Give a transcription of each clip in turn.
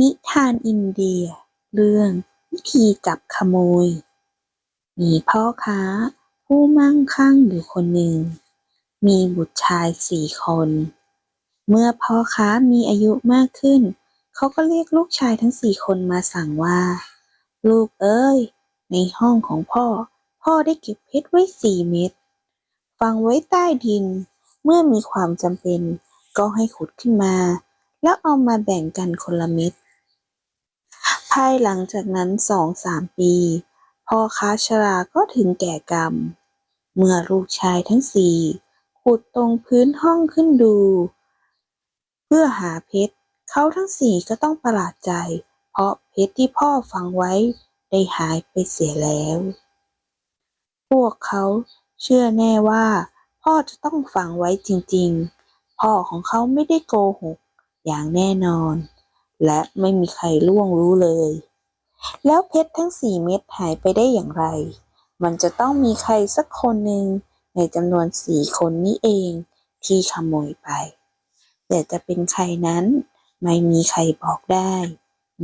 นิทานอินเดีย เรื่องวิธีจับขโมย มีพ่อค้าผู้มั่งคั่งอยู่คนหนึ่ง มีบุตรชายสี่คน เมื่อพ่อค้ามีอายุมากขึ้น เขาก็เรียกลูกชายทั้งสี่คนมาสั่งว่า ลูกเอ้ย ในห้องของพ่อ พ่อได้เก็บเพชรไว้สี่เม็ดฝังไว้ใต้ดิน เมื่อมีความจำเป็น ก็ให้ขุดขึ้นมา แล้วเอามาแบ่งกันคนละเม็ด ภายหลังจากนั้นสองสามปีพ่อค้าชราก็ถึงแก่กรรม เมื่อลูกชายทั้งสี่ขุดตรงพื้นห้องขึ้นดู เพื่อหาเพชรเขาทั้งสี่ก็ต้องประหลาดใจ เพราะเพชรที่พ่อฝังไว้ได้หายไปเสียแล้ว พวกเขาเชื่อแน่ว่า พ่อจะต้องฝังไว้จริงๆ พ่อของเขาไม่ได้โกหกอย่างแน่นอน และไม่มีใครล่วงรู้เลย แล้วเพชรทั้งสี่เม็ดหายไปได้อย่างไร มันจะต้องมีใครสักคนหนึ่งในจำนวนสี่คนนี้เองที่ขโมยไป แต่จะเป็นใครนั้นไม่มีใครบอกได้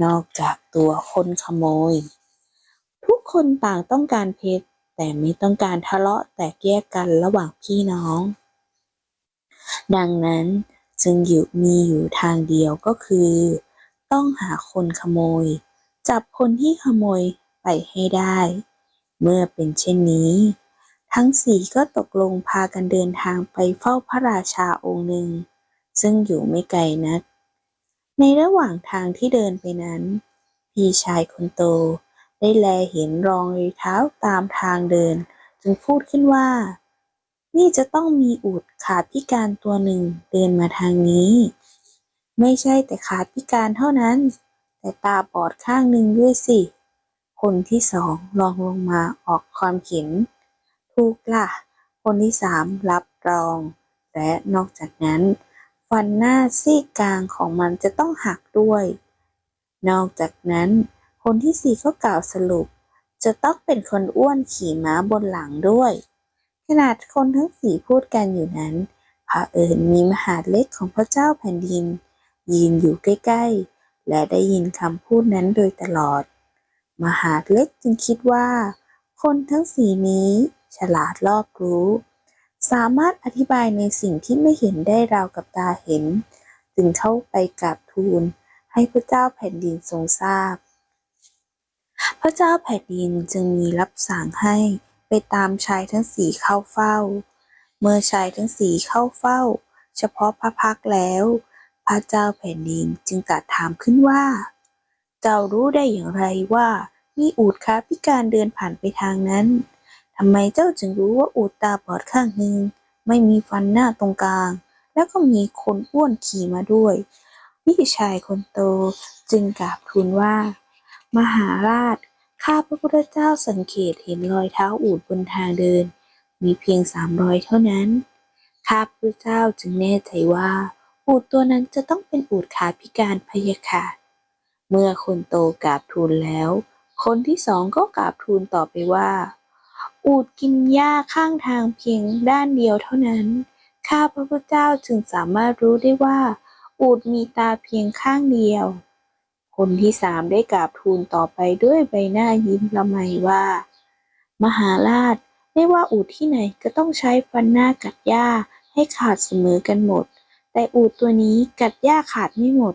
นอกจากตัวคนขโมย ทุกคนต่างต้องการเพชรแต่ไม่ต้องการทะเลาะแตกแยกกันระหว่างพี่น้อง ดังนั้นจึงอยู่มีอยู่ทางเดียวก็คือ ต้องหาคนขโมย จับคนที่ขโมยไปให้ได้ เมื่อเป็นเช่นนี้ ทั้งสี่ก็ตกลงพากันเดินทางไปเฝ้าพระราชาองค์หนึ่ง ซึ่งอยู่ไม่ไกลนัก ในระหว่างทางที่เดินไปนั้น พี่ชายคนโตได้แลเห็นรองรอยเท้าตามทางเดิน จึงพูดขึ้นว่า นี่จะต้องมีอูฐขาพิการตัวหนึ่งเดินมาทางนี้ ไม่ใช่แต่ขาพิการเท่านั้น แต่ตาบอดข้างหนึ่งด้วยสิ คนที่สองลองลงมาออกความเห็น ถูกล่ะ คนที่สามรับรอง และนอกจากนั้น ฟันหน้าซี่กลางของมันจะต้องหักด้วย นอกจากนั้น คนที่สี่ก็กล่าวสรุป จะต้องเป็นคนอ้วนขี่ม้าบนหลังด้วย ขนาดคนทั้งสี่พูดกันอยู่นั้นเผอิญมีมหาเล็กของพระเจ้าแผ่นดิน ยืนอยู่ใกล้ๆ และได้ยินคำพูดนั้นโดยตลอด มหาดเล็กจึงคิดว่า คนทั้งสี่นี้ ฉลาดรอบรู้ สามารถอธิบายในสิ่งที่ไม่เห็นได้ราวกับตาเห็น จึงเข้าไปกราบทูล ให้พระเจ้าแผ่นดินทรงทราบ พระเจ้าแผ่นดินจึงมีรับสั่งให้ไปตามชายทั้งสี่เข้าเฝ้า เมื่อชายทั้งสี่เข้าเฝ้า เฉพาะพระพักแล้ว พระเจ้าแผ่นดินจึงตรัสถามขึ้นว่า เจ้ารู้ได้อย่างไรว่ามีอูฐขาพิการเดินผ่านไปทางนั้นทำไมเจ้าจึงรู้ว่าอูฐตาบอดข้างหนึ่งไม่มีฟันหน้าตรงกลาง แล้วก็มีคนอ้วนขี่มาด้วย พี่ชายคนโตจึงกราบทูลว่า มหาราช ข้าพระพุทธเจ้าสังเกตเห็นรอยเท้าอูฐบนทางเดิน มีเพียงสามรอยเท่านั้น ข้าพระพุทธเจ้าจึงแน่ใจว่า อูฐตัวนั้นจะต้องเป็นอูฐขาพิการพะยะค่ะ เมื่อคนโตกราบทูลแล้ว คนที่สองก็กราบทูลต่อไปว่า อูฐกินหญ้าข้างทางเพียงด้านเดียวเท่านั้น ข้าพระพุทธเจ้าจึงสามารถรู้ได้ว่า อูฐมีตาเพียงข้างเดียว คนที่สามได้กราบทูลต่อไปด้วยใบหน้ายิ้มละไมว่า มหาราชไม่ว่าอูฐที่ไหนก็ต้องใช้ฟันหน้ากัดหญ้าให้ขาดเสมอกันหมด แต่อูฐตัวนี้กัดหญ้าขาดไม่หมด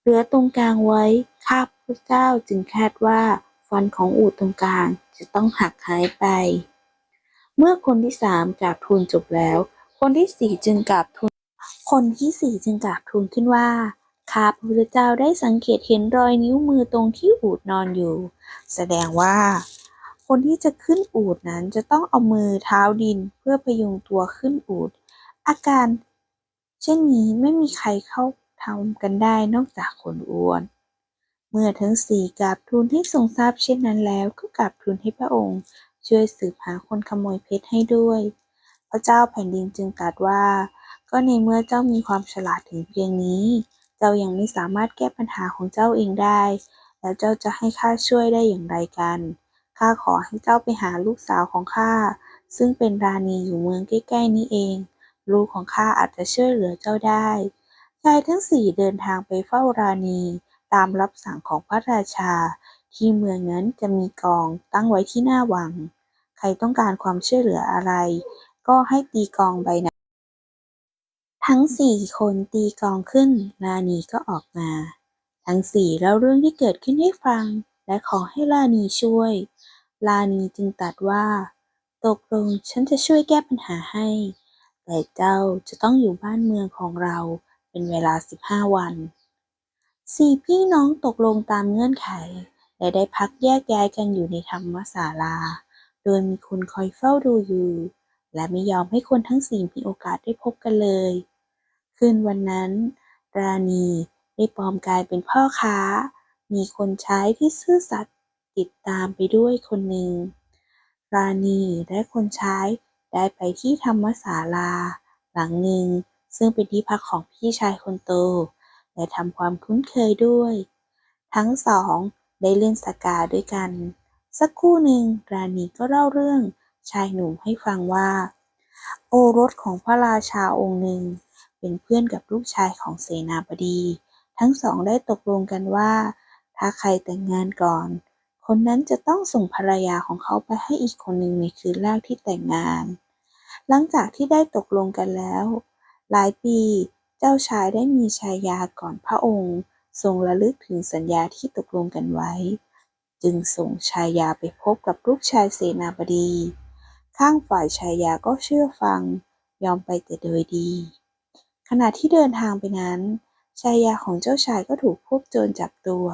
เหลือตรงกลางไว้ ข้าพระเจ้าจึงคาดว่าฟันของอูฐตรงกลางจะต้องหักหายไป เมื่อคนที่สามกราบทูลจบแล้ว คนที่สี่จึงกราบทูล คนที่สี่จึงกราบทูลขึ้นว่าข้าพระพุทธเจ้าได้สังเกตเห็นรอยนิ้วมือตรงที่อูฐนอนอยู่ แสดงว่า คนที่จะขึ้นอูฐนั้นจะต้องเอามือเท้าดินเพื่อพยุงตัวขึ้นอูฐอาการ เช่นนี้ไม่มีใครเข้าทำกันได้นอกจากคนอ้วน เมื่อทั้งสี่กราบทูลให้ทรงทราบเช่นนั้นแล้ว ก็กราบทูลให้พระองค์ ช่วยสืบหาคนขโมยเพชรให้ด้วย พระเจ้าแผ่นดินจึงตรัสว่า ก็ในเมื่อเจ้ามีความฉลาดถึงเพียงนี้ เจ้ายังไม่สามารถแก้ปัญหาของเจ้าเองได้ แล้วเจ้าจะให้ข้าช่วยได้อย่างไรกันข้าขอให้เจ้าไปหาลูกสาวของข้าซึ่งเป็นราณีอยู่เมืองใกล้ๆนี้เอง ลูกของข้าอาจจะช่วยเหลือเจ้าได้ชายทั้งสี่เดินทางไปเฝ้าราณี ตามรับสั่งของพระราชา ที่เมืองนั้นจะมีกองตั้งไว้ที่หน้าวัง ใครต้องการความช่วยเหลืออะไร ก็ให้ตีกองใบนั้นทั้งสี่คนตีกองขึ้นลานีก็ออกมา ทั้งสี่เล่าเรื่องที่เกิดขึ้นให้ฟัง และขอให้ลานีช่วยลานีจึงตรัสว่า ตกลงฉันจะช่วยแก้ปัญหาให้ แต่เจ้าจะต้องอยู่บ้านเมืองของเราเป็นเวลาสิบห้าวัน สี่พี่น้องตกลงตามเงื่อนไข และได้พักแยกย้ายกันอยู่ในธรรมศาลา โดยมีคนคอยเฝ้าดูอยู่ และไม่ยอมให้คนทั้งสี่มีโอกาสได้พบกันเลย คืนวันนั้น ราณีได้ปลอมกายเป็นพ่อค้า มีคนใช้ที่ซื่อสัตย์ติดตามไปด้วยคนหนึ่ง ราณีและคนใช้ ได้ไปที่ธรรมศาลา หลังหนึ่ง ซึ่งเป็นที่พักของพี่ชายคนโต และทำความคุ้นเคยด้วย ทั้งสองได้เล่นสกาด้วยกัน สักครู่หนึ่งราณีก็เล่าเรื่องชายหนุ่มให้ฟังว่า โอรสของพระราชาองค์หนึ่ง เป็นเพื่อนกับลูกชายของเสนาบดี ทั้งสองได้ตกลงกันว่า ถ้าใครแต่งงานก่อน คนนั้นจะต้องส่งภรรยาของเขาไปให้อีกคนหนึ่งในคืนแรกที่แต่งงาน หลังจากที่ได้ตกลงกันแล้ว หลายปี เจ้าชายได้มีชายาก่อนพระองค์ทรงระลึกถึงสัญญาที่ตกลงกันไว้ จึงส่งชายาไปพบกับลูกชายเสนาบดี ข้างฝ่ายชายาก็เชื่อฟัง ยอมไปแต่โดยดี ขณะที่เดินทางไปนั้น ชายาของเจ้าชายก็ถูกพวกโจรจับตัว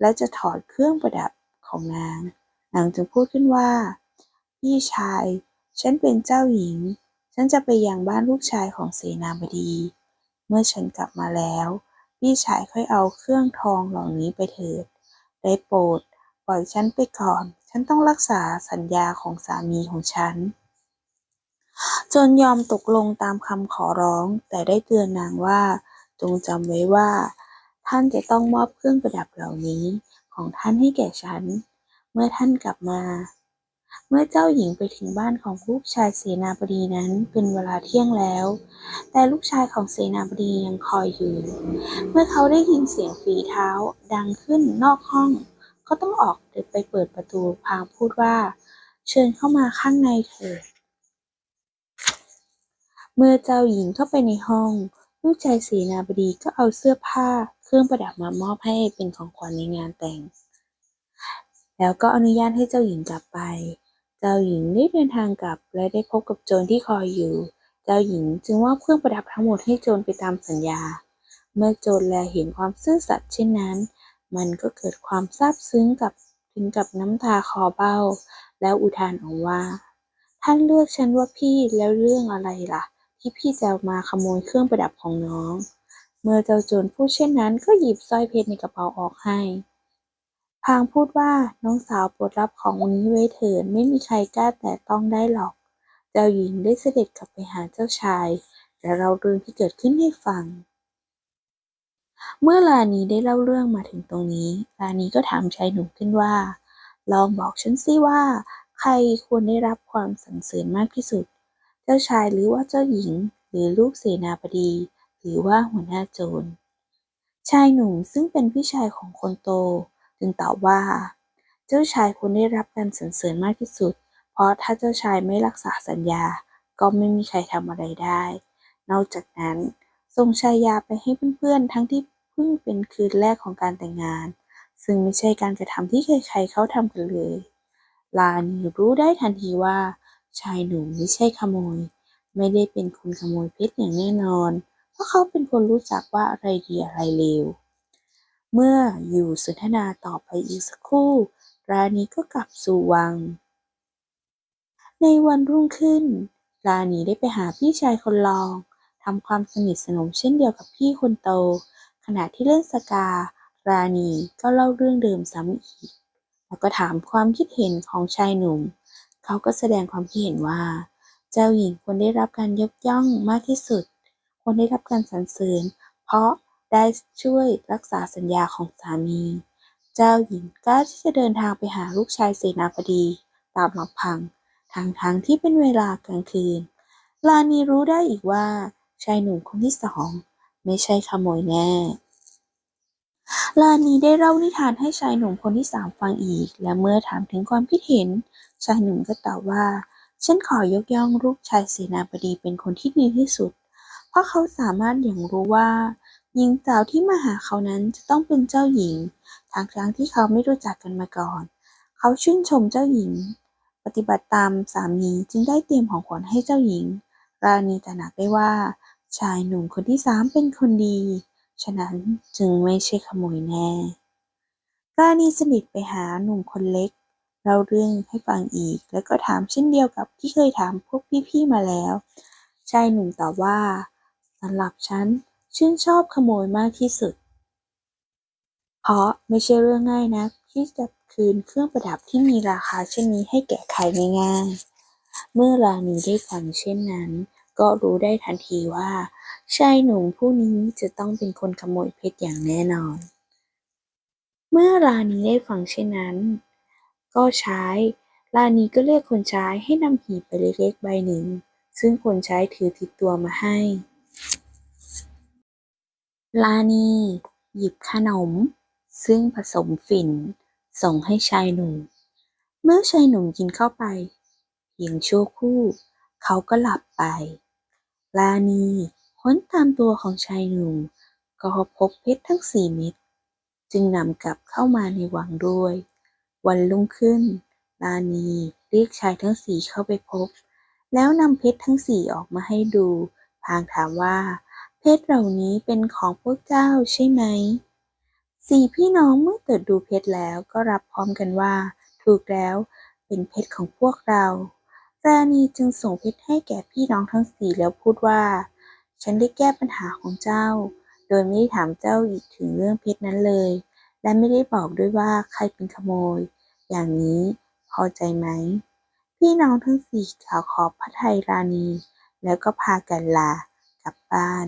และจะถอดเครื่องประดับของนาง นางจึงพูดขึ้นว่า พี่ชาย ฉันเป็นเจ้าหญิง ฉันจะไปยังบ้านลูกชายของเสนาบดี เมื่อฉันกลับมาแล้ว พี่ชายค่อยเอาเครื่องทองเหล่านี้ไปเถิด ได้โปรดปล่อยฉันไปก่อน ฉันต้องรักษาสัญญาของสามีของฉัน จนยอมตกลงตามคำขอร้อง แต่ได้เตือนนางว่า จงจำไว้ว่า ท่านจะต้องมอบเครื่องประดับเหล่านี้ของท่านให้แก่ฉัน เมื่อท่านกลับมา เมื่อเจ้าหญิงไปถึงบ้านของลูกชายเสนาบดีนั้นเป็นเวลาเที่ยงแล้ว แต่ลูกชายของเสนาบดียังคอยอยู่ เมื่อเขาได้ยินเสียงฝีเท้าดังขึ้นนอกห้อง ก็ต้องออกเดินไปเปิดประตูพางพูดว่า เชิญเข้ามาข้างในเถิดเมื่อเจ้าหญิงเข้าไปในห้อง ลูกชายเสนาบดีก็เอาเสื้อผ้าเครื่องประดับมามอบให้เป็นของขวัญในงานแต่ง แล้วก็อนุญาตให้เจ้าหญิงกลับไป จ้าหญิงได้เดินทางกลับและได้พบกับโจรที่คอยอยู่ เจ้าหญิงจึงมอบเครื่องประดับทั้งหมดให้โจรไปตามสัญญา เมื่อโจรแลเห็นความซื่อสัตย์เช่นนั้น มันก็เกิดความซาบซึ้งกับถึงกับน้ำตาคอเบ้า แล้วอุทานออกว่า ท่านเลือกฉันว่าพี่แล้วเรื่องอะไรล่ะ ที่พี่จะมาขโมยเครื่องประดับของน้อง เมื่อเจ้าโจรพูดเช่นนั้นก็หยิบสร้อยเพชรในกระเป๋าออกให้ พลางพูดว่าน้องสาวโปรดรับของนี้ไว้เถิดไม่มีใครกล้าแตะต้องได้หรอก เจ้าหญิงได้เสด็จกลับไปหาเจ้าชาย และเล่าเรื่องที่เกิดขึ้นให้ฟัง เมื่อลานีได้เล่าเรื่องมาถึงตรงนี้ ลานีก็ถามชายหนุ่มขึ้นว่า ลองบอกฉันสิว่า ใครควรได้รับความสรรเสริญมากที่สุด เจ้าชายหรือว่าเจ้าหญิง หรือลูกเสนาบดี หรือว่าหัวหน้าโจร ชายหนุ่มซึ่งเป็นพี่ชายของคนโต จึงตอบว่า เจ้าชายควรได้รับการสรรเสริญมากที่สุด เพราะถ้าเจ้าชายไม่รักษาสัญญา ก็ไม่มีใครทำอะไรได้ นอกจากนั้นทรงชายาไปให้เพื่อนๆ ทั้งที่เพิ่งเป็นคืนแรกของการแต่งงาน ซึ่งไม่ใช่การกระทำที่ใครๆเขาทำกันเลย ลานีรู้ได้ทันทีว่า ชายหนุ่มไม่ใช่ขโมย ไม่ได้เป็นคนขโมยเพชรอย่างแน่นอน เพราะเขาเป็นคนรู้จักว่าอะไรดีอะไรเลว เมื่ออยู่สนทนาต่อไปอีกสักครู่ ราณีก็กลับสู่วัง ในวันรุ่งขึ้น ราณีได้ไปหาพี่ชายคนรองทำความสนิทสนมเช่นเดียวกับพี่คนโต ขณะที่เล่นสกา ราณีก็เล่าเรื่องเดิมซ้ำอีก แล้วก็ถามความคิดเห็นของชายหนุ่ม เขาก็แสดงความคิดเห็นว่า เจ้าหญิงควรได้รับการยกย่องมากที่สุด ควรได้รับการสรรเสริญ เพราะ ได้ช่วยรักษาสัญญาของสามี เจ้าหญิงกล้าที่จะเดินทางไปหาลูกชายเสนาบดี ตามลำพังทางทางๆที่เป็นเวลากลางคืน ลานีรู้ได้อีกว่า ชายหนุ่มคนที่สอง ไม่ใช่ขโมยแน่ ลานีได้เล่านิทานให้ชายหนุ่มคนที่สามฟังอีก และเมื่อถามถึงความคิดเห็น ชายหนุ่มก็ตอบว่า ฉันขอยกย่องลูกชายเสนาบดีเป็นคนที่ดีที่สุด เพราะเขาสามารถอย่างรู้ว่า หญิงสาวที่มาหาเขานั้นจะต้องเป็นเจ้าหญิงทั้งทั้งที่เขาไม่รู้จักกันมาก่อน เขาชื่นชมเจ้าหญิง ปฏิบัติตามสามีจึงได้เตรียมของขวัญให้เจ้าหญิง ราณีตระหนักได้ว่า ชายหนุ่มคนที่สามเป็นคนดี ฉะนั้นจึงไม่ใช่ขโมยแน่ ราณีสนิทไปหาหนุ่มคนเล็กเล่าเรื่องให้ฟังอีก แล้วก็ถามเช่นเดียวกับที่เคยถามพวกพี่ๆมาแล้ว ชายหนุ่มตอบว่าสำหรับฉัน ชื่นชอบขโมยมากที่สุด เพราะไม่ใช่เรื่องง่ายนักที่จะคืนเครื่องประดับที่มีราคาเช่นนี้ให้แก่ใครง่ายๆ เมื่อราณีได้ฟังเช่นนั้น ก็รู้ได้ทันทีว่าชายหนุ่มผู้นี้จะต้องเป็นคนขโมยเพชรอย่างแน่นอน เมื่อราณีได้ฟังเช่นนั้น ก็ใช้ราณีก็เรียกคนใช้ให้นำหีบใบเล็กๆใบหนึ่ง ซึ่งคนใช้ถือติดตัวมาให้ ลานี หยิบขนม ซึ่งผสมฝิ่น ส่งให้ชายหนุ่ม เมื่อชายหนุ่มกินเข้าไป เพียงชั่วครู่ เขาก็หลับไป ลานีค้นตามตัวของชายหนุ่ม ก็พบเพชรทั้งสี่เม็ดจึงนำกลับเข้ามาในวังด้วย วันรุ่งขึ้น ลานีเรียกชายทั้งสี่เข้าไปพบ แล้วนำเพชรทั้งสี่ออกมาให้ดู พางถามว่า เพชรเหล่านี้เป็นของพวกเจ้าใช่ไหม สี่พี่น้องเมื่อตรวจดูเพชรแล้วก็รับพร้อมกันว่า ถูกแล้วเป็นเพชรของพวกเรา ราณีจึงส่งเพชรให้แก่พี่น้องทั้งสี่แล้วพูดว่า ฉันได้แก้ปัญหาของเจ้า โดยไม่ได้ถามเจ้าอีกถึงเรื่องเพชรนั้นเลย และไม่ได้บอกด้วยว่าใครเป็นขโมย อย่างนี้พอใจไหม พี่น้องทั้งสี่กล่าวขอบพระทัยราณี แล้วก็พากันลากลับบ้าน